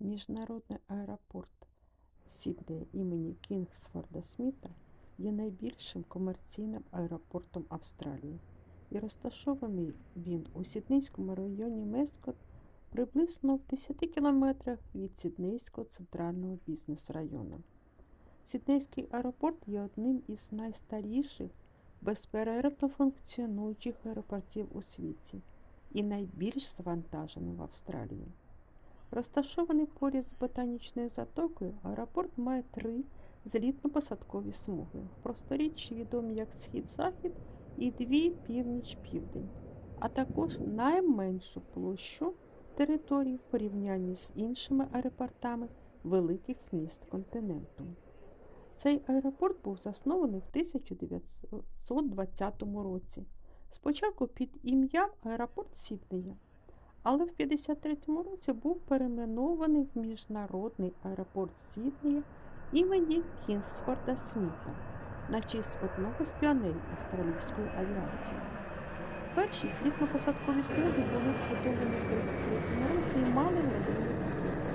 Міжнародний аеропорт Сіднея імені Кінгсфорда Сміта є найбільшим комерційним аеропортом Австралії і розташований він у Сіднейському районі Мескот приблизно в 10 кілометрах від Сіднейського центрального бізнес-району. Сіднейський аеропорт є одним із найстаріших безперервно функціонуючих аеропортів у світі і найбільш завантаженим в Австралії. Розташований поряд з ботанічною затокою, аеропорт має три злітно-посадкові смуги просторіччі відомі як Схід-Захід і дві північ-південь, а також найменшу площу території в порівнянні з іншими аеропортами великих міст континенту. Цей аеропорт був заснований в 1920 році. Спочатку під ім'ям аеропорт Сіднея, але в 53-му році був перейменований в Міжнародний аеропорт Сіднея імені Кінсфорда Сміта на честь одного з піонерів австралійської авіації. Перші слідно-посадкові смуги були збудовані в 33-му році і мали градивні покриття.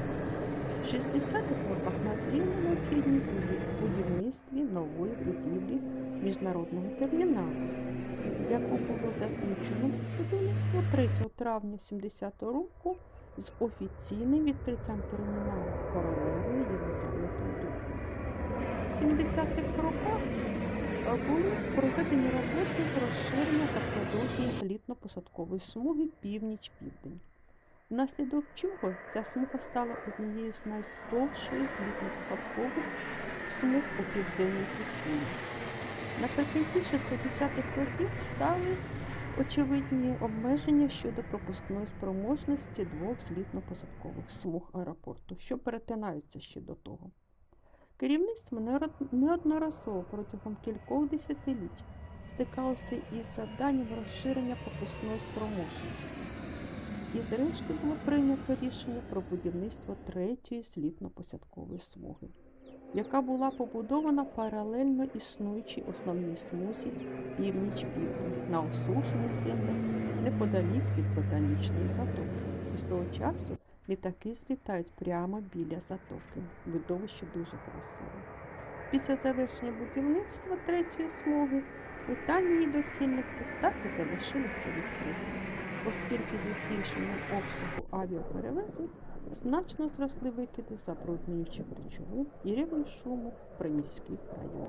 В 60-х роках назріла необхідність у будівництві нової будівлі міжнародного терміналу, яку було закінчено будівництво 3 травня 70 року з офіційним відкриттям терміналу королевою Єлизаветою II. В 70-х роках е, були проведені роботи з розширення та продовження злітно-посадкової смуги північ-південь. Внаслідок чого ця смуга стала однією з найдовшої злітно-посадкових смуг у південній півдні. Наприкінці 60-х років стали очевидні обмеження щодо пропускної спроможності двох злітно-посадкових смуг аеропорту, що перетинаються ще до того. Керівництво неодноразово протягом кількох десятиліть стикалося із завданням розширення пропускної спроможності. І зрештою було прийнято рішення про будівництво третьої злітно-посадкової смуги, яка була побудована паралельно існуючій основній смузі північ-південь на осушених землях неподалік від ботанічної затоки. З того часу літаки злітають прямо біля затоки. Видовище дуже красиве. Після завершення будівництва третьої смуги питання її доцільності так і залишилося відкритим оскільки зі збільшенням обсягу авіаперевезень значно зросли викиди забруднюючих речовин і рівень шуму в приміських районах.